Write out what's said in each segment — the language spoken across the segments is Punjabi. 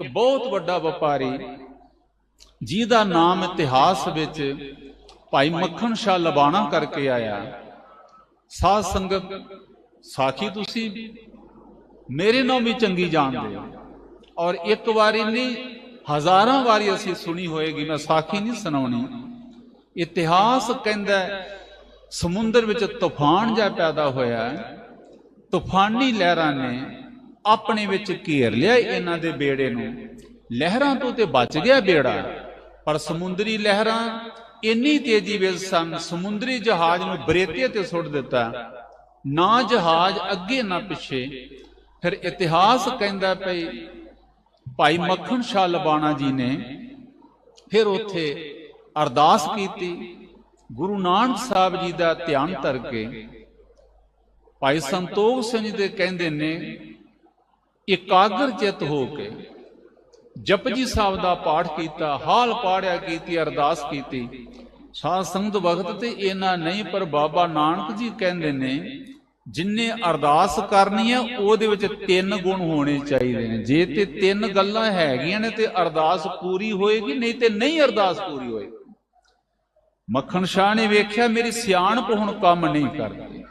ਇੱਕ ਬਹੁਤ ਵੱਡਾ ਵਪਾਰੀ, ਜਿਹਦਾ ਨਾਮ ਇਤਿਹਾਸ ਵਿੱਚ ਭਾਈ ਮੱਖਣ ਸ਼ਾਹ ਲਬਾਣਾ ਕਰਕੇ ਆਇਆ। ਸਾਧ ਸੰਗਤ, ਸਾਖੀ ਤੁਸੀਂ, ਮੇਰੇ ਨਾਮ ਵੀ ਚੰਗੀ ਜਾਣਦੇ ਹੋ। ਔਰ ਇੱਕ ਵਾਰੀ ਨਹੀਂ, ਹਜ਼ਾਰਾਂ ਵਾਰੀ ਅਸੀਂ ਸੁਣੀ ਹੋਏਗੀ, ਮੈਂ ਸਾਖੀ ਨਹੀਂ ਸੁਣਾਉਣੀ। ਇਤਿਹਾਸ ਕਹਿੰਦਾ ਸਮੁੰਦਰ ਵਿੱਚ ਤੂਫਾਨ ਜਿਹਾ ਪੈਦਾ ਹੋਇਆ ਤੂਫਾਨੀ ਲਹਿਰਾਂ ਨੇ ਆਪਣੇ ਵਿੱਚ ਘੇਰ ਲਿਆ ਇਹਨਾਂ ਦੇ ਬੇੜੇ ਨੂੰ। ਲਹਿਰਾਂ ਤੋਂ ਤੇ ਬਚ ਗਿਆ ਬੇੜਾ। ਪਰ ਸਮੁੰਦਰੀ ਲਹਿਰਾਂ ਇੰਨੀ ਤੇਜ਼ੀ ਵਿੱਚ ਸਨ, ਸਮੁੰਦਰੀ ਜਹਾਜ਼ ਨੂੰ ਬਰੇਤੇ ਤੇ ਸੁੱਟ ਦਿੱਤਾ। ਨਾ ਜਹਾਜ਼ ਅੱਗੇ, ਨਾ ਪਿੱਛੇ। ਫਿਰ ਇਤਿਹਾਸ ਕਹਿੰਦਾ ਪਈ, ਭਾਈ ਮੱਖਣ ਸ਼ਾਹ ਲਬਾਣਾ ਜੀ ਨੇ ਫਿਰ ਉੱਥੇ ਅਰਦਾਸ ਕੀਤੀ। ਗੁਰੂ ਨਾਨਕ ਸਾਹਿਬ ਜੀ ਦਾ ਧਿਆਨ ਧਰ ਕੇ ਭਾਈ ਸੰਤੋਖ ਸਿੰਘ ਜੀ ਦੇ ਕਹਿੰਦੇ ਨੇ ਇਕਾਗਰ ਚਿਤ ਹੋ ਕੇ ਜਪਜੀ ਸਾਹਿਬ ਦਾ ਪਾਠ ਕੀਤਾ, ਹਾਲ ਪਾੜਿਆ ਕੀਤੀ, ਅਰਦਾਸ ਕੀਤੀ। ਸਾਧ ਸੰਗਤ ਵਕਤ ਤੇ ਇਹਨਾਂ ਨਹੀਂ, ਪਰ ਬਾਬਾ ਨਾਨਕ ਜੀ ਕਹਿੰਦੇ ਨੇ, ਜਿੰਨੇ ਅਰਦਾਸ ਕਰਨੀ ਹੈ, ਉਹਦੇ ਵਿੱਚ ਤਿੰਨ ਗੁਣ ਹੋਣੇ ਚਾਹੀਦੇ ਨੇ। ਜੇ ਤੇ ਤਿੰਨ ਗੱਲਾਂ ਹੈਗੀਆਂ ਨੇ ਤੇ ਅਰਦਾਸ ਪੂਰੀ ਹੋਏਗੀ, ਨਹੀਂ ਤੇ ਨਹੀਂ ਅਰਦਾਸ ਪੂਰੀ ਹੋਏਗੀ। ਮੱਖਣ ਸ਼ਾਹ ਨੇ ਵੇਖਿਆ, ਮੇਰੀ ਸਿਆਣਪ ਹੁਣ ਕੰਮ ਨਹੀਂ ਕਰਦੀ।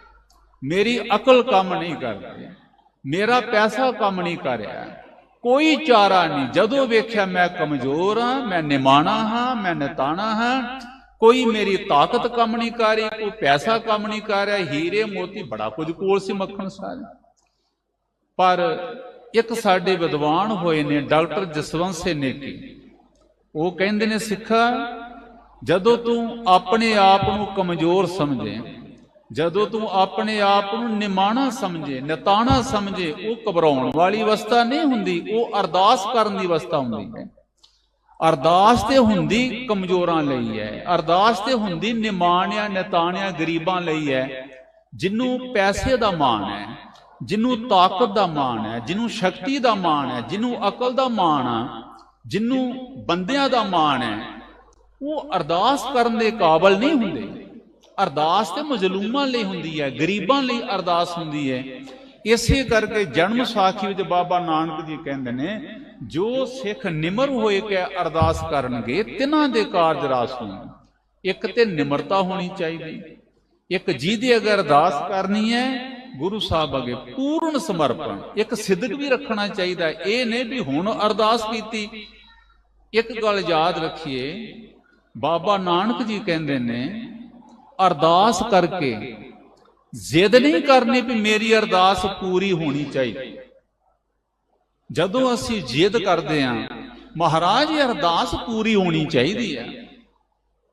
ਮੇਰੀ ਅਕਲ ਕੰਮ ਨਹੀਂ ਕਰਦੀ। ਮੇਰਾ ਪੈਸਾ ਕੰਮ ਨਹੀਂ ਕਰ ਰਿਹਾ। ਕੋਈ ਚਾਰਾ ਨਹੀਂ। ਜਦੋਂ ਵੇਖਿਆ ਮੈਂ ਕਮਜ਼ੋਰ ਹਾਂ ਮੈਂ ਨਿਮਾਣਾ ਹਾਂ ਮੈਂ ਨਤਾਣਾ ਹਾਂ। ਕੋਈ ਮੇਰੀ ਤਾਕਤ ਕੰਮ ਨਹੀਂ ਕਰ ਰਹੀ ਕੋਈ ਪੈਸਾ ਕੰਮ ਨਹੀਂ ਕਰ ਰਿਹਾ। ਹੀਰੇ ਮੋਤੀ ਬੜਾ ਕੁਝ ਕੋਲ ਸੀ ਮੱਖਣ ਸਾਰੇ। ਪਰ ਇੱਕ ਸਾਡੇ ਵਿਦਵਾਨ ਹੋਏ ਨੇ ਡਾਕਟਰ ਜਸਵੰਤ ਸਿੰਘ ਨੇਕੀ ਉਹ ਕਹਿੰਦੇ ਨੇ ਸਿੱਖਾ ਜਦੋਂ ਤੂੰ ਆਪਣੇ ਆਪ ਨੂੰ ਕਮਜ਼ੋਰ ਸਮਝੇ ਜਦੋਂ ਤੂੰ ਆਪਣੇ ਆਪ ਨੂੰ ਨਿਮਾਣਾ ਸਮਝੇ, ਨਤਾਣਾ ਸਮਝੇ, ਉਹ ਘਬਰਾਉਣ ਵਾਲੀ ਅਵਸਥਾ ਨਹੀਂ ਹੁੰਦੀ, ਉਹ ਅਰਦਾਸ ਕਰਨ ਦੀ ਅਵਸਥਾ ਹੁੰਦੀ ਹੈ। ਅਰਦਾਸ ਤੇ ਹੁੰਦੀ ਕਮਜ਼ੋਰਾਂ ਲਈ ਹੈ, ਅਰਦਾਸ ਤੇ ਹੁੰਦੀ ਨਿਮਾਣਿਆ, ਨਤਾਣਿਆ, ਗਰੀਬਾਂ ਲਈ ਹੈ ਜਿਹਨੂੰ ਪੈਸੇ ਦਾ ਮਾਣ ਹੈ ਜਿਹਨੂੰ ਤਾਕਤ ਦਾ ਮਾਣ ਹੈ ਜਿਹਨੂੰ ਸ਼ਕਤੀ ਦਾ ਮਾਣ ਹੈ ਜਿਹਨੂੰ ਅਕਲ ਦਾ ਮਾਣ ਹੈ ਜਿਹਨੂੰ ਬੰਦਿਆਂ ਦਾ ਮਾਣ ਹੈ, ਉਹ ਅਰਦਾਸ ਕਰਨ ਦੇ ਕਾਬਲ ਨਹੀਂ ਹੁੰਦੇ। ਅਰਦਾਸ ਤੇ ਮਜ਼ਲੂਮਾਂ ਲਈ ਹੁੰਦੀ ਹੈ, ਗਰੀਬਾਂ ਲਈ ਅਰਦਾਸ ਹੁੰਦੀ ਹੈ। ਇਸੇ ਕਰਕੇ ਜਨਮ ਸਾਖੀ ਵਿੱਚ ਬਾਬਾ ਨਾਨਕ ਜੀ ਕਹਿੰਦੇ ਨੇ, ਜੋ ਸਿੱਖ ਨਿਮਰ ਹੋਏ ਕੇ ਅਰਦਾਸ ਕਰਨਗੇ, ਤਿਨਾਂ ਦੇ ਕਾਰਜ ਰਾਸ ਹੋਣ। ਇੱਕ ਤੇ ਨਿਮਰਤਾ ਹੋਣੀ ਚਾਹੀਦੀ, ਇੱਕ ਜਿਹਦੀ ਅਗਰ ਅਰਦਾਸ ਕਰਨੀ ਹੈ, ਗੁਰੂ ਸਾਹਿਬ ਅਗੇ ਪੂਰਨ ਸਮਰਪਣ, ਇੱਕ ਸਿੱਧਕ ਵੀ ਰੱਖਣਾ ਚਾਹੀਦਾ ਇਹ ਨਹੀਂ ਵੀ ਹੁਣ ਅਰਦਾਸ ਕੀਤੀ। ਇੱਕ ਗੱਲ ਯਾਦ ਰੱਖੀਏ, ਬਾਬਾ ਨਾਨਕ ਜੀ ਕਹਿੰਦੇ ਨੇ ਅਰਦਾਸ ਕਰਕੇ। ਜ਼ਿੱਦ ਨਹੀਂ ਕਰਨੀ ਵੀ ਮੇਰੀ ਅਰਦਾਸ ਪੂਰੀ ਹੋਣੀ ਚਾਹੀਦੀ। ਜਦੋਂ ਅਸੀਂ ਜ਼ਿੱਦ ਕਰਦੇ ਹਾਂ, ਮਹਾਰਾਜ, ਇਹ ਅਰਦਾਸ ਪੂਰੀ ਹੋਣੀ ਚਾਹੀਦੀ ਹੈ।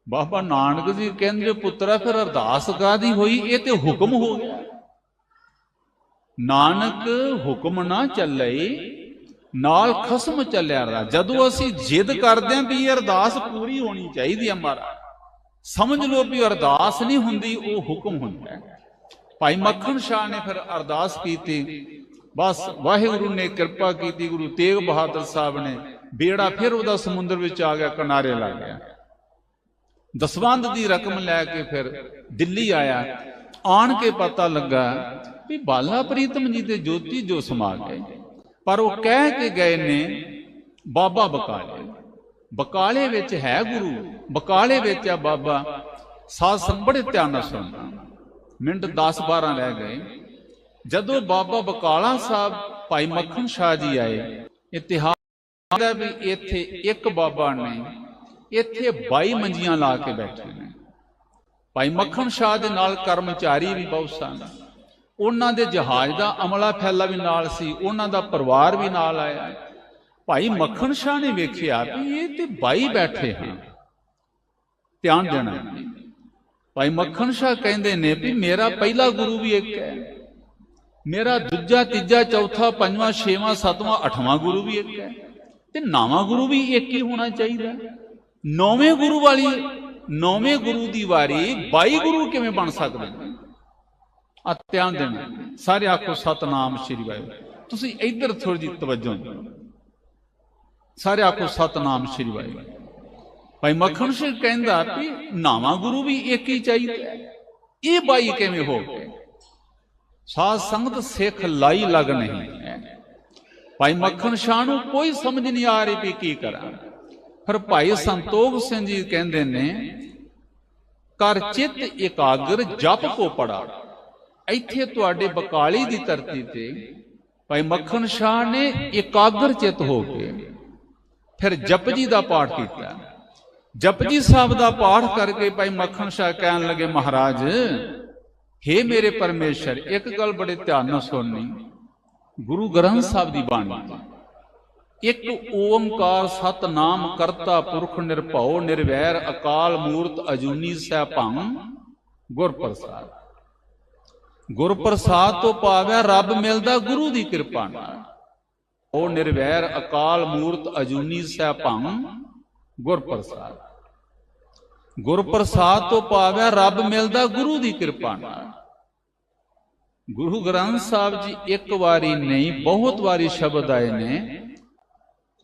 ਬਾਬਾ ਨਾਨਕ ਜੀ ਕਹਿੰਦੇ, ਪੁੱਤਰਾ, ਫਿਰ ਅਰਦਾਸ ਕਾਦੀ ਹੋਈ? ਇਹ ਤੇ ਹੁਕਮ ਹੋ ਗਿਆ। ਨਾਨਕ ਹੁਕਮ ਨਾ ਚੱਲੇ, ਨਾਲ ਖਸਮ ਚੱਲਿਆ ਰਹਾ। ਜਦੋਂ ਅਸੀਂ ਜਿੱਦ ਕਰਦੇ ਆਂ ਵੀ ਇਹ ਅਰਦਾਸ ਪੂਰੀ ਹੋਣੀ ਚਾਹੀਦੀ ਹੈ ਮਹਾਰਾਜ ਸਮਝ ਲਓ ਵੀ ਅਰਦਾਸ ਨਹੀਂ ਹੁੰਦੀ, ਉਹ ਹੁਕਮ ਹੁੰਦਾ ਹੈ। ਭਾਈ ਮੱਖਣ ਸ਼ਾਹ ਨੇ ਫਿਰ ਅਰਦਾਸ ਕੀਤੀ। ਬਸ ਵਾਹਿਗੁਰੂ ਨੇ ਕਿਰਪਾ ਕੀਤੀ, ਗੁਰੂ ਤੇਗ ਬਹਾਦਰ ਸਾਹਿਬ ਨੇ ਬੇੜਾ ਫਿਰ ਉਹਦਾ ਸਮੁੰਦਰ ਵਿੱਚ ਆ ਗਿਆ, ਕਿਨਾਰੇ ਲੱਗ ਗਿਆ। ਦਸਵੰਦ ਦੀ ਰਕਮ ਲੈ ਕੇ ਫਿਰ ਦਿੱਲੀ ਆਇਆ। ਆਣ ਕੇ ਪਤਾ ਲੱਗਾ ਵੀ ਬਾਲਾ ਪ੍ਰੀਤਮ ਜੀ ਦੇ ਜੋਤੀ ਜੋ ਸਮਾ ਗਏ। ਪਰ ਉਹ ਕਹਿ ਕੇ ਗਏ ਨੇ, ਬਾਬਾ ਬਕਾਲੇ। ਬਕਾਲੇ ਵਿੱਚ ਹੈ ਗੁਰੂ। ਬਕਾਲੇ ਵਿੱਚ ਆ ਬਾਬਾ, ਸਾਧ ਸੰਗ ਬੜੇ ਧਿਆਨ ਨਾਲ ਸੁਣਦਾ। ਮਿੰਟ 10 12 ਰਹਿ ਗਏ। ਜਦੋਂ ਬਾਬਾ ਬਕਾਲਾ ਸਾਹਿਬ ਭਾਈ ਮੱਖਣ ਸ਼ਾਹ ਜੀ ਆਏ, ਇਤਿਹਾਸ ਦਾ ਵੀ ਇੱਥੇ ਇੱਕ ਬਾਬਾ ਨੇ, ਇੱਥੇ 22 ਮੰਜੀਆਂ ਲਾ ਕੇ ਬੈਠੇ ਨੇ। ਭਾਈ ਮੱਖਣ ਸ਼ਾਹ ਦੇ ਨਾਲ ਕਰਮਚਾਰੀ ਵੀ ਬਹੁਤ ਸਨ। ਉਹਨਾਂ ਦੇ ਜਹਾਜ਼ ਦਾ ਅਮਲਾ ਫੈਲਾ ਵੀ ਨਾਲ ਸੀ, ਉਹਨਾਂ ਦਾ ਪਰਿਵਾਰ ਵੀ ਨਾਲ ਆਇਆ। ਭਾਈ ਮੱਖਣ ਸ਼ਾਹ ਨੇ ਵੇਖਿਆ ਵੀ ਇਹ ਤੇ 22 ਬੈਠੇ ਹਨ। ਧਿਆਨ ਦੇਣਾ। ਭਾਈ ਮੱਖਣ ਸ਼ਾਹ ਕਹਿੰਦੇ ਨੇ ਵੀ ਮੇਰਾ ਪਹਿਲਾ ਗੁਰੂ ਵੀ ਇੱਕ ਹੈ। ਮੇਰਾ ਦੂਜਾ ਤੀਜਾ ਚੌਥਾ ਪੰਜਵਾਂ ਛੇਵਾਂ ਸੱਤਵਾਂ ਅੱਠਵਾਂ ਗੁਰੂ ਵੀ ਇੱਕ ਹੈ। ਤੇ ਨਾਵਾਂ ਗੁਰੂ ਵੀ ਇੱਕ ਹੀ ਹੋਣਾ ਚਾਹੀਦਾ। ਨੌਵੇਂ ਗੁਰੂ ਵਾਲੀ ਨੌਵੇਂ ਗੁਰੂ ਦੀ ਵਾਰੀ 22 ਗੁਰੂ ਕਿਵੇਂ ਬਣ ਸਕਦੇ? ਨੇ ਆ ਧਿਆਨ ਦੇਣਾ। ਸਾਰੇ ਆਖੋ ਸਤਨਾਮ ਸ੍ਰੀ ਵਾਹਿਗੁਰੂ। ਤੁਸੀਂ ਇੱਧਰ ਥੋੜੀ ਜਿਹੀ ਤਵੱਜੋ ਸਾਰੇ ਆਖੋ ਸਤਨਾਮ ਸ੍ਰੀ ਵਾਹਿਗੁਰੂ। ਭਾਈ ਮੱਖਣ ਸਿੰਘ ਕਹਿੰਦਾ ਵੀ ਨਾਵਾਂ ਗੁਰੂ ਵੀ ਇੱਕ ਹੀ ਚਾਹੀਦਾ ਇਹ ਬਾਈ ਕਿਵੇਂ ਹੋ ਗਏ? ਸਾਧ ਸੰਗਤ ਸਿੱਖ ਲਾਈ ਲਗ ਨਹੀਂ ਹੈ। ਭਾਈ ਮੱਖਣ ਸ਼ਾਹ ਨੂੰ ਕੋਈ ਸਮਝ ਨਹੀਂ ਆ ਰਹੀ ਵੀ ਕੀ ਕਰਾਂ। ਫਿਰ ਭਾਈ ਸੰਤੋਖ ਸਿੰਘ ਜੀ ਕਹਿੰਦੇ ਨੇ ਕਰ ਚਿੱਤ ਇਕਾਗਰ ਜਪ ਕੋ ਪੜਾ। ਇੱਥੇ ਤੁਹਾਡੇ ਬਕਾਲੀ ਦੀ ਧਰਤੀ ਤੇ ਭਾਈ ਮੱਖਣ ਸ਼ਾਹ ਨੇ ਇਕਾਗਰ ਚਿੱਤ ਹੋ ਕੇ ਫਿਰ ਜਪਜੀ ਦਾ ਪਾਠ ਕੀਤਾ। ਜਪਜੀ ਸਾਹਿਬ ਦਾ ਪਾਠ ਕਰਕੇ ਭਾਈ ਮੱਖਣ ਸ਼ਾਹ ਕਹਿਣ ਲੱਗੇ, ਮਹਾਰਾਜ हे ਮੇਰੇ ਪਰਮੇਸ਼ਰ, ਇੱਕ ਗੱਲ ਬੜੇ ਧਿਆਨ ਨਾਲ ਸੁਣਨੀ। ਗੁਰੂ ਗ੍ਰੰਥ ਸਾਹਿਬ ਦੀ ਬਾਣੀ, ਇੱਕ ਓੰਕਾਰ ਸਤਨਾਮ ਕਰਤਾ ਪੁਰਖ ਨਿਰਭਉ ਨਿਰਵੈਰ ਅਕਾਲ ਮੂਰਤ ਅਜੂਨੀ ਸੈਭੰ ਗੁਰ ਗੁਰਪ੍ਰਸਾਦ। ਗੁਰ ਤੋਂ ਪਾਵਿਆ ਰੱਬ ਮਿਲਦਾ ਗੁਰੂ ਦੀ ਕਿਰਪਾ ਨਾਲ। ਉਹ ਨਿਰਵੈਰ ਅਕਾਲ ਮੂਰਤ ਅਜੂਨੀ ਸੈਭੰ ਗੁਰਪ੍ਰਸਾਦ। ਪ੍ਰਸਾਦ ਗੁਰ ਪ੍ਰਸਾਦ ਤੋਂ ਰੱਬ ਮਿਲਦਾ ਗੁਰੂ ਦੀ ਕਿਰਪਾ ਨਾਲ। ਗੁਰੂ ਗ੍ਰੰਥ ਸਾਹਿਬ ਜੀ ਇੱਕ ਵਾਰੀ ਨਹੀਂ, ਬਹੁਤ ਵਾਰੀ ਸ਼ਬਦ ਆਏ ਨੇ,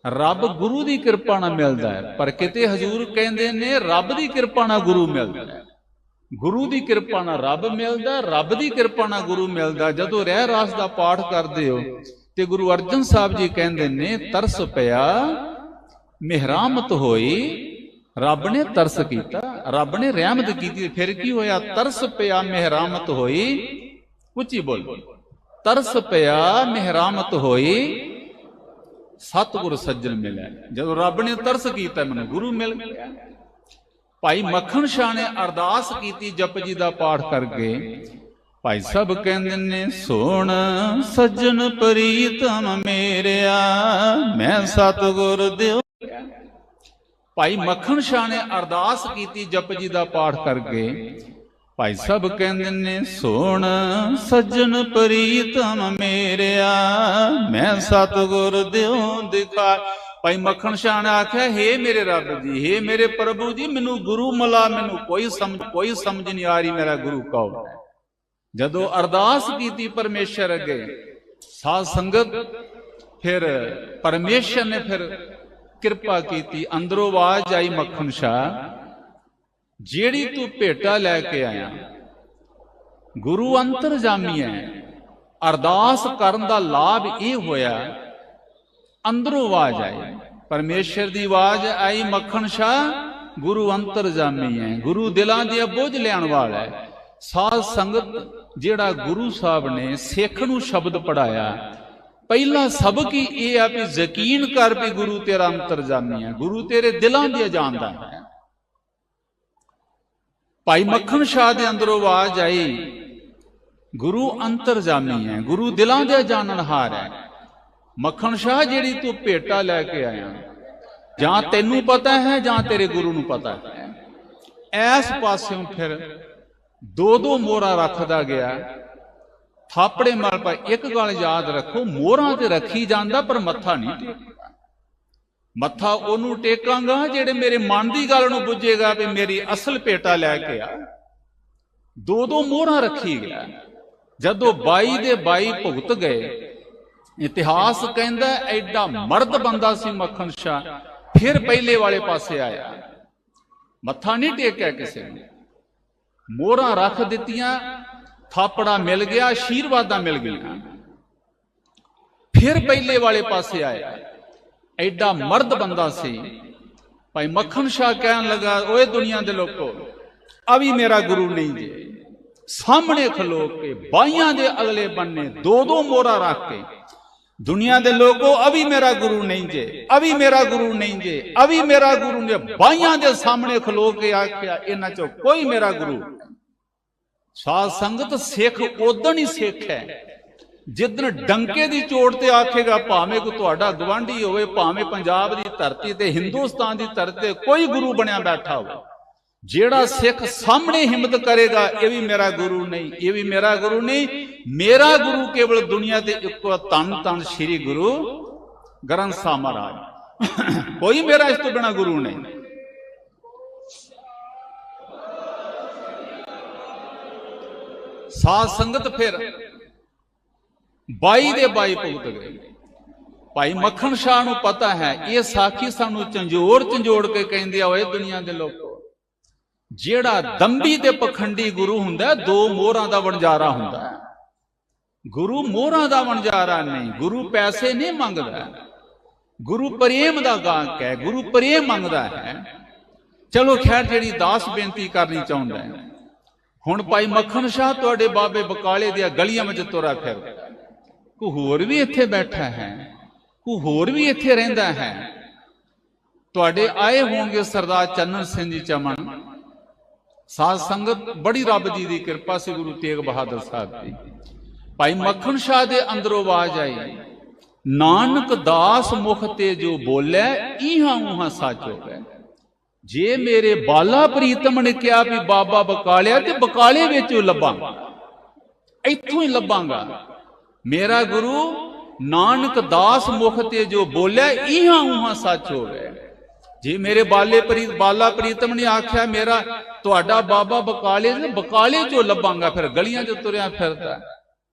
ਰੱਬ ਗੁਰੂ ਦੀ ਕਿਰਪਾ ਨਾਲ ਮਿਲਦਾ ਹੈ। ਪਰ ਕਿਤੇ ਹਜੂਰ ਕਹਿੰਦੇ ਨੇ, ਰੱਬ ਦੀ ਕਿਰਪਾ ਨਾਲ ਗੁਰੂ ਮਿਲਦਾ ਹੈ। ਗੁਰੂ ਦੀ ਕਿਰਪਾ ਨਾਲ ਰੱਬ ਮਿਲਦਾ, ਰੱਬ ਦੀ ਕਿਰਪਾ ਨਾਲ ਗੁਰੂ ਮਿਲਦਾ। ਜਦੋਂ ਰਹਿ ਰਾਸ ਦਾ ਪਾਠ ਕਰਦੇ ਹੋ, ਤੇ ਗੁਰੂ ਅਰਜਨ ਸਾਹਿਬ ਜੀ ਕਹਿੰਦੇ ਨੇ, ਤਰਸ ਪਿਆ ਮਿਹਰਾਮਤ ਹੋਈ, ਰੱਬ ਨੇ ਤਰਸ ਕੀਤਾ, ਰੱਬ ਨੇ ਰਹਿਮਤ ਕੀਤੀ, ਫਿਰ ਕੀ ਹੋਇਆ? ਤਰਸ ਪਿਆ, ਮਿਹਰਾਮਤ ਹੋਈ। ਉੱਚੀ ਬੋਲ। ਤਰਸ ਪਿਆ, ਮਿਹਰਾਮਤ ਹੋਈ। ਸਤਿਗੁਰ ਸੱਜਣ ਮਿਲਿਆ। ਜਦੋਂ ਰੱਬ ਨੇ ਤਰਸ ਕੀਤਾ, ਮੈਨੂੰ ਗੁਰੂ ਮਿਲ ਗਿਆ। ਭਾਈ ਮੱਖਣ ਸ਼ਾਹ ਨੇ ਅਰਦਾਸ ਕੀਤੀ, ਜਪ ਜੀ ਦਾ ਪਾਠ ਕਰਕੇ। ਭਾਈ ਸਭ ਕਹਿੰਦੇ ਨੇ, ਸੋਣ ਸੱਜਣ ਪ੍ਰੀਤਮ ਮੇਰਿਆ, ਮੈਂ ਸਤਿਗੁਰ ਦਿਓ ਭਾਈ ਮੱਖਣ ਸ਼ਾਹ ਨੇ ਅਰਦਾਸ ਕੀਤੀ ਜਪਜੀ ਦਾ ਪਾਠ ਕਰਕੇ। ਭਾਈ ਸਭ ਕਹਿੰਦੇ ਨੇ, ਸੋਣ ਸੱਜਣ ਪ੍ਰੀਤਮ ਮੇਰਿਆ, ਮੈਂ ਸਤਿਗੁਰ ਦਿਓ ਦਿਖਾ ਭਾਈ ਮੱਖਣ ਸ਼ਾਹ ਨੇ ਆਖਿਆ, ਹੇ ਮੇਰੇ ਰੱਬ ਜੀ, ਹੇ ਮੇਰੇ ਪ੍ਰਭੂ ਜੀ, ਮੈਨੂੰ ਗੁਰੂ ਮਲਾ, ਮੈਨੂੰ ਕੋਈ ਸਮਝ ਕੋਈ ਸਮਝ ਨਹੀਂ ਆ ਰਹੀ ਮੇਰਾ ਗੁਰੂ ਕੌਣ ਹੈ? ਜਦੋਂ ਅਰਦਾਸ ਕੀਤੀ ਪਰਮੇਸ਼ਰ ਅੱਗੇ, ਸਾਧ ਸੰਗਤ ਫਿਰ ਪਰਮੇਸ਼ਰ ਨੇ ਫਿਰ ਕਿਰਪਾ ਕੀਤੀ, ਅੰਦਰੋਂ ਆਵਾਜ਼ ਆਈ ਮੱਖਣ ਸ਼ਾਹ, ਜਿਹੜੀ ਤੂੰ ਭੇਟਾ ਲੈ ਕੇ ਆਇਆ, ਗੁਰੂ ਅੰਤਰਜਾਮੀ ਹੈ ਅਰਦਾਸ ਕਰਨ ਦਾ ਲਾਭ ਇਹ ਹੋਇਆ, ਅੰਦਰੋਂ ਆਵਾਜ਼ ਆਈ, ਪਰਮੇਸ਼ਰ ਦੀ ਆਵਾਜ਼ ਆਈ ਮੱਖਣ ਸ਼ਾਹ, ਗੁਰੂ ਅੰਤਰਜਾਮੀ ਹੈ ਗੁਰੂ ਦਿਲਾਂ ਦੀ ਬੋਝ ਲੈਣ ਵਾਲਾ ਹੈ। ਸਾਧ ਸੰਗਤ ਜਿਹੜਾ ਗੁਰੂ ਸਾਹਿਬ ਨੇ ਸਿੱਖ ਨੂੰ ਸ਼ਬਦ ਪੜਾਇਆ ਪਹਿਲਾ ਸਬਕ ਹੀ ਇਹ ਆ ਵੀ ਯਕੀਨ ਕਰ ਵੀ ਗੁਰੂ ਤੇਰਾ ਅੰਤਰਜਾਮੀ ਹੈ ਗੁਰੂ ਤੇਰੇ ਦਿਲਾਂ ਦੀ ਜਾਣਦਾ ਹੈ। ਭਾਈ ਮੱਖਣ ਸ਼ਾਹ ਦੇ ਅੰਦਰੋਂ ਆਵਾਜ਼ ਆਈ, ਗੁਰੂ ਅੰਤਰਜਾਮੀ ਹੈ, ਗੁਰੂ ਦਿਲਾਂ ਦੇ ਜਾਣਨਹਾਰ ਹੈ। ਮੱਖਣ ਸ਼ਾਹ ਜਿਹੜੀ ਤੂੰ ਭੇਟਾ ਲੈ ਕੇ ਆਇਆ, ਜਾਂ ਤੈਨੂੰ ਪਤਾ ਹੈ, ਜਾਂ ਤੇਰੇ ਗੁਰੂ ਨੂੰ ਪਤਾ ਹੈ। ਐਸ ਪਾਸਿਓਂ ਫਿਰ ਦੋ ਦੋ ਮੋਹਰਾਂ ਰੱਖਦਾ ਗਿਆ ਥਾਪੜੇ ਮਾਰ ਪਾ, ਇੱਕ ਗੱਲ ਯਾਦ ਰੱਖੋ, ਮੋਹਰਾਂ ਤੇ ਰੱਖੀ ਜਾਂਦਾ ਪਰ ਮੱਥਾ ਨਹੀਂ ਟੇਕਦਾ। ਮੱਥਾ ਉਹਨੂੰ ਟੇਕਾਂਗਾ ਜਿਹੜੇ ਮੇਰੇ ਮਨ ਦੀ ਗੱਲ ਨੂੰ ਬੁੱਝੇਗਾ ਵੀ ਮੇਰੀ ਅਸਲ ਪੇਟਾ ਲੈ ਕੇ ਆ। ਦੋ ਦੋ ਮੋਹਰਾਂ ਰੱਖੀ ਗਿਆ। ਜਦੋਂ 22 ਦੇ 22 ਭੁਗਤ ਗਏ, ਇਤਿਹਾਸ ਕਹਿੰਦਾ ਐਡਾ ਮਰਦ ਬੰਦਾ ਸੀ ਮੱਖਣ ਸ਼ਾਹ, ਫਿਰ ਪਹਿਲੇ ਵਾਲੇ ਪਾਸੇ ਆਇਆ। ਮੱਥਾ ਨਹੀਂ ਟੇਕਿਆ ਕਿਸੇ ਨੇ। ਮੋਹਰਾਂ ਰੱਖ ਦਿੱਤੀਆਂ ਥਾਪੜਾ ਮਿਲ ਗਿਆ ਆਸ਼ੀਰਵਾਦਾਂ ਮਿਲ ਗਈਆਂ। ਫਿਰ ਪਹਿਲੇ ਵਾਲੇ ਪਾਸੇ ਆਇਆ ਐਡਾ ਮਰਦ ਬੰਦਾ ਸੀ। ਭਾਈ ਮੱਖਣ ਸ਼ਾਹ ਕਹਿਣ ਲੱਗਾ, ਓਏ ਦੁਨੀਆ ਦੇ ਲੋਕੋ, ਆ ਵੀ ਮੇਰਾ ਗੁਰੂ ਨਹੀਂ ਜੀ। ਸਾਹਮਣੇ ਖਲੋ ਕੇ ਬਾਈਆਂ ਦੇ ਅਗਲੇ ਬੰਨੇ ਦੋ ਦੋ ਮੋਹਰਾਂ ਰੱਖ ਕੇ, ਦੁਨੀਆ ਦੇ ਲੋਕੋ ਅਭੀ ਮੇਰਾ ਗੁਰੂ ਨਹੀਂ ਜੇ। ਅਭੀ ਮੇਰਾ ਗੁਰੂ ਨਹੀਂ ਜੇ। ਅਭੀ ਮੇਰਾ ਗੁਰੂ ਨੇ ਬਾਈਆਂ ਦੇ ਸਾਹਮਣੇ ਖਲੋ ਕੇ ਆਖਿਆ, ਇਹਨਾਂ ਚੋਂ ਕੋਈ ਮੇਰਾ ਗੁਰੂ ਸਾਧ ਸੰਗਤ ਸਿੱਖ ਉਦੋਂ ਹੀ ਸਿੱਖ ਹੈ। ਜਿੱਦਣ ਡੰਕੇ ਦੀ ਚੋਟ ਤੇ ਆਖੇਗਾ, ਭਾਵੇਂ ਕੋ ਤੁਹਾਡਾ ਗਵਾਂਢੀ ਹੋਵੇ, ਭਾਵੇਂ ਪੰਜਾਬ ਦੀ ਧਰਤੀ ਤੇ, ਹਿੰਦੁਸਤਾਨ ਦੀ ਧਰਤੀ ਤੇ ਕੋਈ ਗੁਰੂ ਬਣਿਆ ਬੈਠਾ ਹੋਵੇ, ਜਿਹੜਾ ਸਿੱਖ ਸਾਹਮਣੇ ਹਿੰਮਤ ਕਰੇਗਾ, ਇਹ ਵੀ ਮੇਰਾ ਗੁਰੂ ਨਹੀਂ, ਇਹ ਵੀ ਮੇਰਾ ਗੁਰੂ ਨਹੀਂ। ਮੇਰਾ ਗੁਰੂ ਕੇਵਲ ਦੁਨੀਆ ਤੇ ਇੱਕੋ ਤਨ ਤਨ ਸ੍ਰੀ ਗੁਰੂ ਗ੍ਰੰਥ ਸਾਹਿਬ ਮਹਾਰਾਜ। ਕੋਈ ਮੇਰਾ ਇਸ ਤੋਂ ਬਿਨਾ ਗੁਰੂ ਨਹੀਂ। ਸਾਧ ਸੰਗਤ ਫਿਰ 22 ਦੇ 22 ਭੁਗਤ ਗਏ। ਭਾਈ ਮੱਖਣ ਸ਼ਾਹ ਨੂੰ ਪਤਾ ਹੈ, ਇਹ ਸਾਖੀ ਸਾਨੂੰ ਚੰਜੋੜ ਚੰਜੋੜ ਕੇ ਕਹਿੰਦੇ ਆ, ਓਏ ਦੁਨੀਆ ਦੇ ਲੋਕੋ। ਜਿਹੜਾ ਦੰਬੀ ਤੇ ਪਖੰਡੀ ਗੁਰੂ ਹੁੰਦਾ, ਦੋ ਮੋਹਰਾਂ ਦਾ ਵਣਜਾਰਾ ਹੁੰਦਾ। ਹੈ ਗੁਰੂ ਮੋਹਰਾਂ ਦਾ ਵਣਜਾਰਾ ਨਹੀਂ, ਗੁਰੂ ਪੈਸੇ ਨਹੀਂ ਮੰਗਦਾ। ਗੁਰੂ ਪ੍ਰੇਮ ਦਾ ਗਾਹਕ ਹੈ, ਗੁਰੂ ਪ੍ਰੇਮ ਮੰਗਦਾ ਹੈ। ਚਲੋ ਖੈਰ, ਜਿਹੜੀ ਦਾਸ ਬੇਨਤੀ ਕਰਨੀ ਚਾਹੁੰਦਾ ਹੈ। ਹੁਣ ਭਾਈ ਮੱਖਣ ਸ਼ਾਹ ਤੁਹਾਡੇ ਬਾਬੇ ਬਕਾਲੇ ਦੀਆਂ ਗਲੀਆਂ ਵਿੱਚ ਤੁਰਾ ਫਿਰ ਕੋ ਹੋਰ ਵੀ ਇੱਥੇ ਬੈਠਾ ਹੈ? ਕੋ ਹੋਰ ਵੀ ਇੱਥੇ ਰਹਿੰਦਾ ਹੈ? ਤੁਹਾਡੇ ਆਏ ਹੋਣਗੇ ਸਰਦਾਰ ਚੰਨਨ ਸਿੰਘ ਜੀ ਚਮਨ। ਸਾਧ ਸੰਗਤ ਬੜੀ ਰੱਬ ਜੀ ਦੀ ਕਿਰਪਾ ਸੀ ਗੁਰੂ ਤੇਗ ਬਹਾਦਰ ਸਾਹਿਬ ਦੀ। ਭਾਈ ਮੱਖਣ ਸ਼ਾਹ ਦੇ ਅੰਦਰੋਂ ਆਵਾਜ਼ ਆਈ, ਨਾਨਕ ਦਾਸ ਮੁਖ ਤੇ ਜੋ ਬੋਲੇ ਇਹਾਂ ਉਹਾਂ ਸੱਚ ਹੋ ਗਏ ਜੇ ਮੇਰੇ ਬਾਲਾ ਪ੍ਰੀਤਮ ਨੇ ਕਿਹਾ ਵੀ ਬਾਬਾ ਬਕਾਲਿਆ ਤੇ ਬਕਾਲੇ ਵਿੱਚੋਂ ਉਹ ਲੱਭਾਂਗਾ। ਇੱਥੋਂ ਹੀ ਲੱਭਾਂਗਾ। ਮੇਰਾ ਗੁਰੂ ਨਾਨਕ ਦਾਸ ਮੁਖ ਤੇ ਜੋ ਬੋਲਿਆ, ਇਹਾਂ ਉਹਾਂ ਸੱਚ ਹੋ ਗਏ ਜੇ ਮੇਰੇ ਬਾਲੇ ਪ੍ਰੀਤ ਬਾਲਾ ਪ੍ਰੀਤਮ ਨੇ ਆਖਿਆ, ਮੇਰਾ ਤੁਹਾਡਾ ਬਾਬਾ ਬਕਾਲੇ ਨੇ ਬਕਾਲੇ ਚੋਂ ਲੱਭਾਂਗਾ, ਫਿਰ ਗਲੀਆਂ 'ਚ ਤੁਰਿਆ ਫਿਰਦਾ।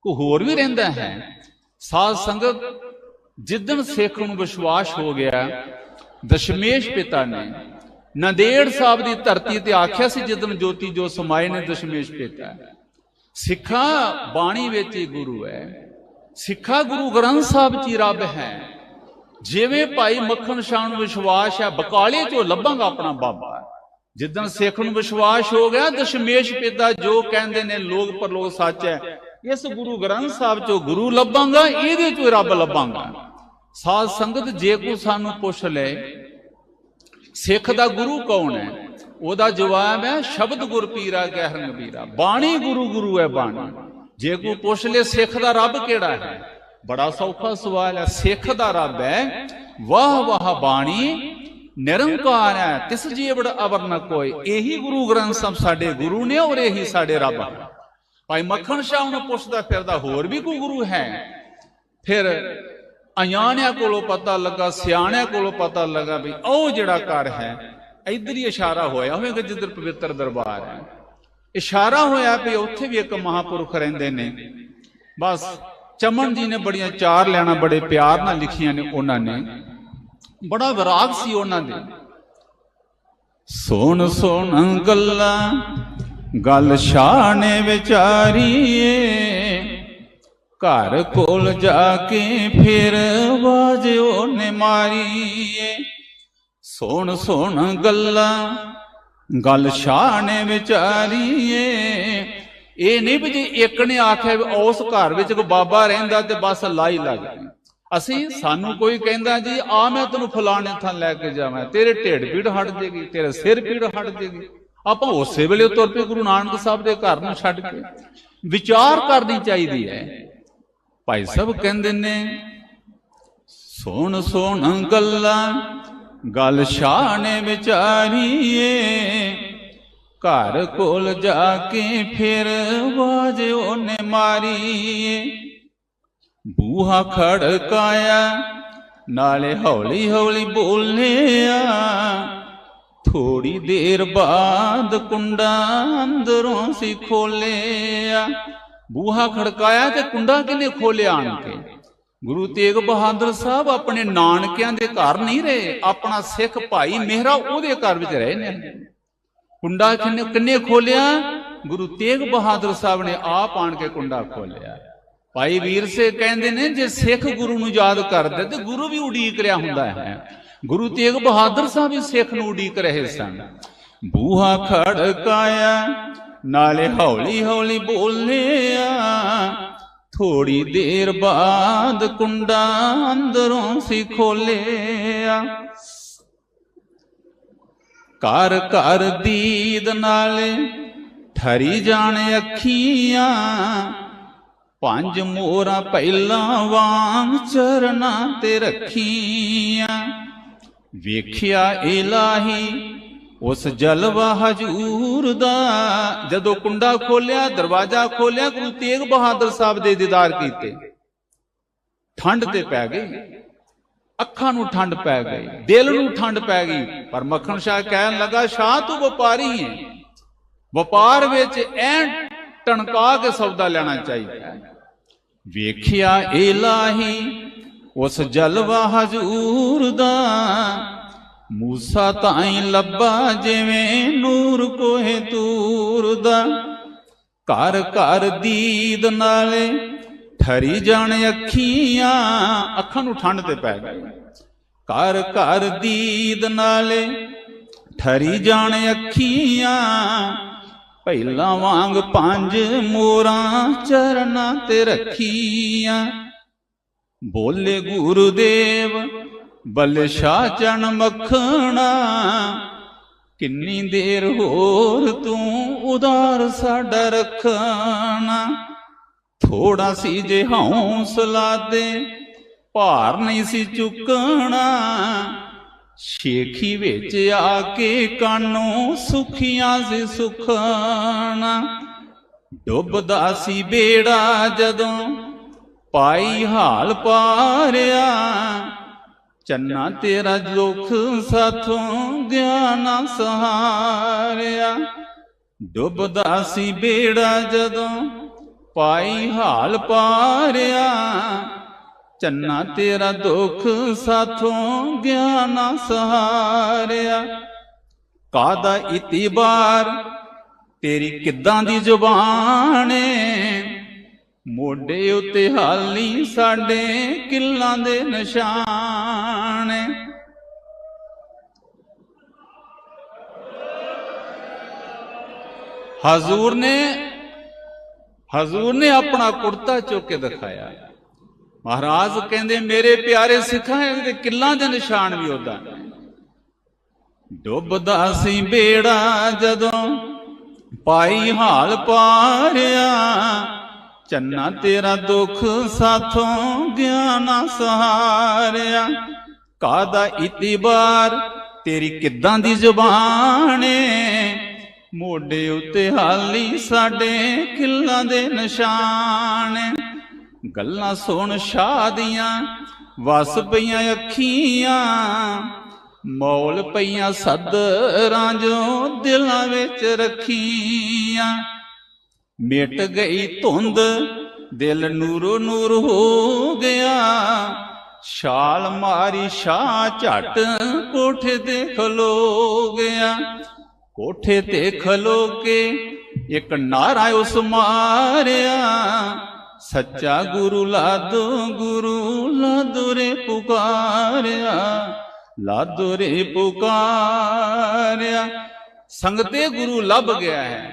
ਕੋ ਹੋਰ ਵੀ ਰਹਿੰਦਾ ਹੈ? ਸਾਧ ਸੰਗਤ, ਜਿੱਦਣ ਸਿੱਖ ਨੂੰ ਵਿਸ਼ਵਾਸ ਹੋ ਗਿਆ, ਦਸ਼ਮੇਸ਼ ਪਿਤਾ ਨੇ ਨੰਦੇੜ ਸਾਹਿਬ ਦੀ ਧਰਤੀ ਤੇ ਆਖਿਆ ਸੀ ਜਿੱਦਣ ਜੋਤੀ ਜੋ ਸਮਾਏ ਨੇ ਦਸ਼ਮੇਸ਼ ਪਿਤਾ ਸਿੱਖਾ ਬਾਣੀ ਵਿੱਚ ਹੀ ਗੁਰੂ ਹੈ। ਸਿੱਖਾ ਗੁਰੂ ਗ੍ਰੰਥ ਸਾਹਿਬ ਚ ਹੀ ਰੱਬ ਹੈ। ਜਿਵੇਂ ਭਾਈ ਮੱਖਣ ਸ਼ਾਹ ਨੂੰ ਵਿਸ਼ਵਾਸ ਹੈ, ਬਕਾਲੇ ਚੋਂ ਲੱਭਾਂਗਾ ਆਪਣਾ ਬਾਬਾ। ਜਿੱਦਣ ਸਿੱਖ ਨੂੰ ਵਿਸ਼ਵਾਸ ਹੋ ਗਿਆ, ਦਸ਼ਮੇਸ਼ ਪਿਤਾ ਜੋ ਕਹਿੰਦੇ ਨੇ, ਲੋਕ ਪਰਲੋਕ ਸੱਚ ਹੈ, ਇਸ ਗੁਰੂ ਗ੍ਰੰਥ ਸਾਹਿਬ ਚੋਂ ਗੁਰੂ ਲੱਭਾਂਗਾ, ਇਹਦੇ ਚੋਂ ਰੱਬ ਲੱਭਾਂਗਾ। ਸਾਧ ਸੰਗਤ ਜੇ ਕੋ ਸਾਨੂੰ ਪੁੱਛ ਲੈ ਸਿੱਖ ਦਾ ਗੁਰੂ ਕੌਣ ਹੈ? ਉਹਦਾ ਜਵਾਬ ਹੈ ਸ਼ਬਦ ਗੁਰ ਪੀਰਾ ਗਹਿਰਨ ਬੀਰਾ ਬਾਣੀ ਗੁਰੂ ਗੁਰੂ ਹੈ ਬਾਣੀ। ਜੇ ਕੋ ਪੁੱਛ ਲੈ ਸਿੱਖ ਦਾ ਰੱਬ ਕਿਹੜਾ ਹੈ? ਬੜਾ ਸੌਖਾ ਸਵਾਲ ਹੈ। ਸਿੱਖ ਦਾ ਰੱਬ ਹੈ। ਵਾਹ ਵਾਹ ਬਾਣੀ। ਨਿਰੰਕਾਰ ਹੈ। ਤਿਸ ਜੀਵੜ ਅਵਰ ਨ ਕੋਈ। ਇਹੀ ਗੁਰੂ ਗ੍ਰੰਥ ਸਾਹਿਬ ਸਾਡੇ ਗੁਰੂ ਨੇ ਔਰ ਇਹੀ ਸਾਡੇ ਰੱਬ ਹੈ ਭਾਈ ਮੱਖਣ ਸ਼ਾਹ ਨੂੰ ਪੁੱਛਦਾ ਫਿਰਦਾ, ਹੋਰ ਵੀ ਕੋਈ ਗੁਰੂ ਹੈ? ਫਿਰ ਅਣਜਾਣਿਆਂ ਕੋਲੋਂ ਪਤਾ ਲੱਗਾ, ਸਿਆਣਿਆਂ ਕੋਲੋਂ ਪਤਾ ਲੱਗਾ ਵੀ ਉਹ ਜਿਹੜਾ ਘਰ ਹੈ, ਇੱਧਰ ਹੀ ਇਸ਼ਾਰਾ ਹੋਇਆ ਹੋਵੇਗਾ ਜਿੱਧਰ ਪਵਿੱਤਰ ਦਰਬਾਰ ਹੈ। ਇਸ਼ਾਰਾ ਹੋਇਆ ਵੀ ਉੱਥੇ ਵੀ ਇੱਕ ਮਹਾਪੁਰਖ ਰਹਿੰਦੇ ਨੇ। ਬਸ ਚਮਨ ਜੀ ਨੇ ਬੜੀਆਂ ਚਾਰ ਲੈਣਾ ਬੜੇ ਪਿਆਰ ਨਾਲ ਲਿਖੀਆਂ ਨੇ ਉਹਨਾਂ ਨੇ। ਬੜਾ ਵਿਰਾਗ ਸੀ ਉਹਨਾਂ ਦੇ। ਸੁਣ ਸੁਣ ਗੱਲਾਂ, ਗੱਲ ਸ਼ਾਨੇ ਵਿਚਾਰੀਏ। ਘਰ ਕੋਲ ਜਾ ਕੇ ਫਿਰ ਆਵਾਜ਼ ਉਹਨੇ ਮਾਰੀਏ ਸੁਣ ਸੁਣ ਗੱਲਾਂ, ਗੱਲ ਸ਼ਾਨੇ ਵਿਚਾਰੀਏ। ਇਹ ਨਹੀਂ ਵੀ ਜੇ ਇੱਕ ਨੇ ਆਖਿਆ ਉਸ ਘਰ ਵਿੱਚ ਕੋ ਬਾਬਾ ਰਹਿੰਦਾ ਤੇ ਬਸ ਲਾਈ ਲੱਗ ਗਈ। ਅਸੀਂ ਸਾਨੂੰ ਕੋਈ ਕਹਿੰਦਾ ਜੀ, ਆ ਮੈਂ ਤੈਨੂੰ ਫਲਾਣੇ ਥਾਂ ਲੈ ਕੇ ਜਾਵਾਂ, ਤੇਰੇ ਢਿੱਡ ਪੀੜ ਹਟ ਜੇਗੀ, ਤੇਰੇ ਸਿਰ ਪੀੜ ਹਟ ਜੇਗੀ। ਆਪਾਂ ਉਸੇ ਵੇਲੇ ਤੁਰ ਪਏ ਗੁਰੂ ਨਾਨਕ ਸਾਹਿਬ ਦੇ ਘਰ ਨੂੰ ਛੱਡ ਕੇ। ਵਿਚਾਰ ਕਰਨੀ ਚਾਹੀਦੀ ਹੈ। ਭਾਈ ਸਾਹਿਬ ਕਹਿੰਦੇ ਨੇ, ਸੁਣ ਸੁਣ ਗੱਲਾਂ, ਗੱਲ ਸ਼ਾਨੇ ਵਿਚਾਰੀਏ, ਘਰ ਕੋਲ ਜਾ ਕੇ ਫਿਰ ਆਵਾਜ਼ ਉਹਨੇ ਮਾਰੀਏ। ਬੂਹਾ ਖੜਕਾਇਆ, ਨਾਲੇ ਹੌਲੀ ਹੌਲੀ ਬੋਲਿਆ ਥੋੜੀ ਦੇਰ ਬਾਅਦ ਕੁੰਡਾ ਅੰਦਰੋਂ ਸੀ ਖੋਲਿਆ। ਬੂਹਾ ਖੜਕਾਇਆ ਤੇ ਕੁੰਡਾ ਕਿਨੇ ਖੋਲਿਆ ਆਣ ਕੇ? ਗੁਰੂ ਤੇਗ ਬਹਾਦਰ ਸਾਹਿਬ ਆਪਣੇ ਨਾਨਕਿਆਂ ਦੇ ਘਰ ਨਹੀਂ ਰਹੇ, ਆਪਣਾ ਸਿੱਖ ਭਾਈ ਮਹਿਰਾ ਉਹਦੇ ਘਰ ਵਿੱਚ ਰਹੇ ਨੇ। ਕੁੰਡਾ ਕਿੰਨੇ ਕਿੰਨੇ ਖੋਲਿਆ? ਗੁਰੂ ਤੇਗ ਬਹਾਦਰ ਸਾਹਿਬ ਨੇ ਆਪ ਆਣ ਕੇ ਕੁੰਡਾ ਖੋਲਿਆ। ਭਾਈ ਵੀਰ ਸੇ ਕਹਿੰਦੇ ਨੇ, ਜੇ ਸਿੱਖ ਗੁਰੂ ਨੂੰ ਯਾਦ ਕਰਦੇ ਤੇ ਗੁਰੂ ਵੀ ਉਡੀਕ ਰਿਹਾ ਹੁੰਦਾ ਹੈ। ਗੁਰੂ ਤੇਗ ਬਹਾਦਰ ਸਾਹਿਬ ਵੀ ਸਿੱਖ ਨੂੰ ਉਡੀਕ ਰਹੇ ਸਨ। ਬੂਹਾ ਖੜਕਾਇਆ ਨਾਲੇ ਹੌਲੀ ਹੌਲੀ ਬੋਲਿਆ ਥੋੜੀ ਦੇਰ ਬਾਅਦ ਕੁੰਡਾ ਅੰਦਰੋਂ ਸੀ ਖੋਲਿਆ। ਘਰ ਘਰ ਦੀਦ ਨਾਲੇ ਠਰੀ ਜਾਣ ਅੱਖੀਆਂ, ਪੰਜ ਮੋਹਰਾਂ ਪਹਿਲਾਂ ਵਾਂਗ ਚਰਨਾਂ ਤੇ ਰੱਖੀਆਂ। ਵੇਖਿਆ ਇਲਾਹੀ ਉਸ ਜਲਵਾ ਹਜੂਰ ਦਾ, ਜਦੋਂ ਕੁੰਡਾ ਖੋਲਿਆ, ਦਰਵਾਜ਼ਾ ਖੋਲਿਆ, ਗੁਰੂ ਤੇਗ ਬਹਾਦਰ ਸਾਹਿਬ ਦੇ ਦੀਦਾਰ ਕੀਤੇ। ਠੰਡ ਤੇ ਪੈ ਗਈ। ਅੱਖਾਂ ਨੂੰ ਠੰਡ ਪੈ ਗਈ, ਦਿਲ ਨੂੰ ਠੰਡ ਪੈ ਗਈ। ਪਰ ਮੱਖਣ ਸ਼ਾਹ ਕਹਿਣ ਲੱਗਾ, ਸ਼ਾਹ ਤੂੰ ਵਪਾਰੀ ਹੈ ਵਪਾਰ ਵਿੱਚ ਐ ਟਣਕਾ ਕੇ ਸੌਦਾ ਲੈਣਾ ਚਾਹੀਦਾ ਵੇਖਿਆ ਇਲਾਹੀ ਉਸ ਜਲਵਾ ਹਜੂਰ ਦਾ ਮੂਸਾ ਤਾਈ ਲੱਭਾ ਜਿਵੇਂ ਨੂਰ ਕੋਹੇ ਤੂਰ ਦਾ। ਘਰ ਘਰ ਦੀਦ ਨਾਲੇ ਠਰੀ ਜਾਣ ਅੱਖੀਆਂ, ਅੱਖਾਂ ਨੂੰ ਠੰਡ ਤੇ ਪੈ ਗਈ ਘਰ ਘਰ ਦੀਦ ਨਾਲੇ ਠਰੀ ਜਾਣ ਅੱਖੀਆਂ ਪਹਿਲਾਂ ਵਾਂਗ ਪੰਜ ਮੋਰਾਂ ਚਰਨਾਂ ਤੇ ਰੱਖੀਆਂ। ਬੋਲੇ ਗੁਰਦੇਵ ਬੱਲੇ ਸ਼ਾਹ ਚਣ ਮੱਖਣਾ ਕਿੰਨੀ ਦੇਰ ਹੋਰ ਤੂੰ ਉਦਾਰ ਸਾਡਾ ਰੱਖਣਾ। ਥੋੜਾ ਸੀ ਜੇ ਹੌਸਲਾ ਦੇ ਭਾਰ ਨਹੀਂ ਸੀ ਚੁੱਕਣਾ। ਸ਼ੇਖੀ ਵਿੱਚ ਆ ਕੇ ਕਾਨੂੰ ਸੁਖੀਆਂ ਸੀ ਸੁਖਣਾ। ਡੁੱਬਦਾ ਸੀ ਬੇੜਾ ਜਦੋਂ ਪਾਈ ਹਾਲ ਪਾਰਿਆ। ਚੰਨਾ ਤੇਰਾ ਦੁੱਖ ਸਾਥੋਂ ਗਿਆ ਨਾ ਸਹਾਰਿਆ। ਡੁੱਬਦਾ ਸੀ ਬੇੜਾ ਜਦੋਂ ਪਾਈ ਹਾਲ ਪਾਰਿਆ। ਚੰਨਾ ਤੇਰਾ ਦੁੱਖ ਸਾਥੋਂ ਗਿਆ ਨਾ ਸਹਾਰਿਆ ਕਾਦਾ ਇਤਿਬਾਰ ਤੇਰੀ ਕਿੱਦਾਂ ਦੀ ਜ਼ੁਬਾਨ ਏ? ਮੋਢੇ ਉੱਤੇ ਹਾਲੀ ਸਾਡੇ ਕਿੱਲਾਂ ਦੇ ਨਿਸ਼ਾਨ। ਹਜ਼ੂਰ ਨੇ ਹਜ਼ੂਰ ਨੇ ਆਪਣਾ ਕੁੜਤਾ ਚੁੱਕ ਕੇ ਦਿਖਾਇਆ। ਮਹਾਰਾਜ ਕਹਿੰਦੇ, ਮੇਰੇ ਪਿਆਰੇ ਸਿੱਖਾਂ ਦੇ ਕਿੱਲਾਂ ਦੇ ਨਿਸ਼ਾਨ ਵੀ ਉਹਦਾ ਡੁੱਬਦਾ ਸੀ ਬੇੜਾ ਜਦੋਂ ਪਾਈ ਹਾਲ ਪਾਰਿਆ। ਚੰਨਾ ਤੇਰਾ ਦੁੱਖ ਸਾਥੋਂ ਗਿਆ ਨਾ ਸਹਾਰਿਆ ਕਾਦਾ ਇਤਿਬਾਰ ਤੇਰੀ ਕਿੱਦਾਂ ਦੀ ਜ਼ੁਬਾਨ ਮੋਢੇ ਉੱਤੇ ਹਾਲੀ ਸਾਡੇ ਕਿੱਲਾਂ ਦੇ ਨਿਸ਼ਾਨ ਗੱਲਾਂ ਸੁਣ ਸ਼ਾਹ ਦੀਆਂ, ਵਸ ਪਈਆਂ ਅੱਖੀਆਂ। ਮੌਲ ਪਈਆਂ ਸਦਰਾਂ ਜੋ ਦਿਲਾਂ ਵਿੱਚ ਰੱਖੀਆਂ। ਮਿਟ ਗਈ ਧੁੰਦ, ਦਿਲ ਨੂਰੋ ਨੂਰ ਹੋ ਗਿਆ। ਛਾਲ ਮਾਰੀ ਸ਼ਾਹ ਝਟ ਕੋਠੇ ਤੇ ਖਲੋ ਗਿਆ। ਕੋਠੇ ਤੇ ਖਲੋ ਕੇ ਇੱਕ ਨਾਰਾ ਉਸ ਮਾਰਿਆ। ਸੱਚਾ ਗੁਰੂ ਲਾਦੋ ਗੁਰੂ ਲਾਦੋ ਰੇ ਪੁਕਾਰਿਆ ਲਾਦੋ ਰੇ ਪੁਕਾਰਿਆ। ਸੰਗਤੇ ਗੁਰੂ ਲੱਭ ਗਿਆ ਹੈ।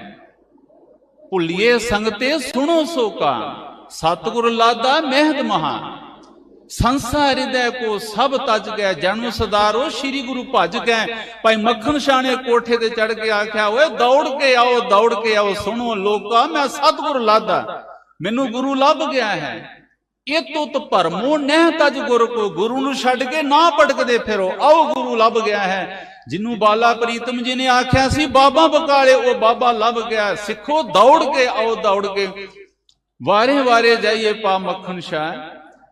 ਭੁੱਲੀਏ ਸੰਗਤੇ ਸੁਣੋ ਸੋਕਾ ਸਤਿਗੁਰ ਲਾਦਾ ਮਹਿਦ ਮਹਾ ਸੰਸਾਰ ਹਿਰਦੈ ਕੋ ਸਭ ਤਜ ਗਿਆ ਜਨਮ ਸਦਾਰੋ ਸ੍ਰੀ ਗੁਰੂ ਭਜ ਗਏ ਭਾਈ ਮੱਖਣ ਸ਼ਾਹ ਕੋਠੇ ਤੇ ਚੜ ਕੇ ਆਖਿਆ, ਓਏ ਦੌੜ ਕੇ ਆਓ, ਦੌੜ ਕੇ ਆਓ, ਸੁਣੋ ਲੋਕਾ, ਮੈਂ ਸਤਿਗੁਰ ਲਾਦਾ। ਮੈਨੂੰ ਗੁਰੂ ਲੱਭ ਗਿਆ ਹੈ। ਇਹ ਤੁਤ ਭਰਮੋ ਨਹਿ ਤਜ ਗੁਰ ਕੋ, ਗੁਰੂ ਨੂੰ ਛੱਡ ਕੇ ਨਾ ਭਟਕਦੇ ਫਿਰੋ। ਆਓ ਗੁਰੂ ਲੱਭ ਗਿਆ ਹੈ। ਜਿਹਨੂੰ ਬਾਲਾ ਪ੍ਰੀਤਮ ਜੀ ਨੇ ਆਖਿਆ ਸੀ, ਬਾਬਾ ਬਕਾਲੇ, ਉਹ ਬਾਬਾ ਲੱਭ ਗਿਆ। ਸਿੱਖੋ, ਦੌੜ ਕੇ ਆਓ, ਦੌੜ ਕੇ। ਵਾਰੇ ਵਾਰੇ ਜਾਈਏ ਪਾ ਮੱਖਣ ਸ਼ਾਹ।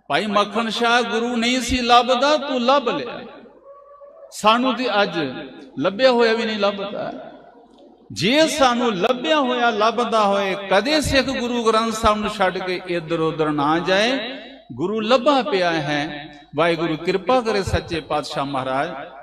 ਭਾਈ ਮੱਖਣ ਸ਼ਾਹ ਗੁਰੂ ਨਹੀਂ ਸੀ ਲੱਭਦਾ, ਤੂੰ ਲੱਭ ਲਿਆ। ਸਾਨੂੰ ਤੇ ਅੱਜ ਲੱਭਿਆ ਹੋਇਆ ਵੀ ਨਹੀਂ ਲੱਭਦਾ। ਜੇ ਸਾਨੂੰ ਲੱਭਿਆ ਹੋਇਆ, ਲੱਭਦਾ ਹੋਏ, ਕਦੇ ਸਿੱਖ ਗੁਰੂ ਗ੍ਰੰਥ ਸਾਹਿਬ ਨੂੰ ਛੱਡ ਕੇ ਇੱਧਰ ਉੱਧਰ ਨਾ ਜਾਏ। ਗੁਰੂ ਲੱਭਾ ਪਿਆ ਹੈ। ਵਾਹਿਗੁਰੂ ਕਿਰਪਾ ਕਰੇ ਸੱਚੇ ਪਾਤਸ਼ਾਹ ਮਹਾਰਾਜ।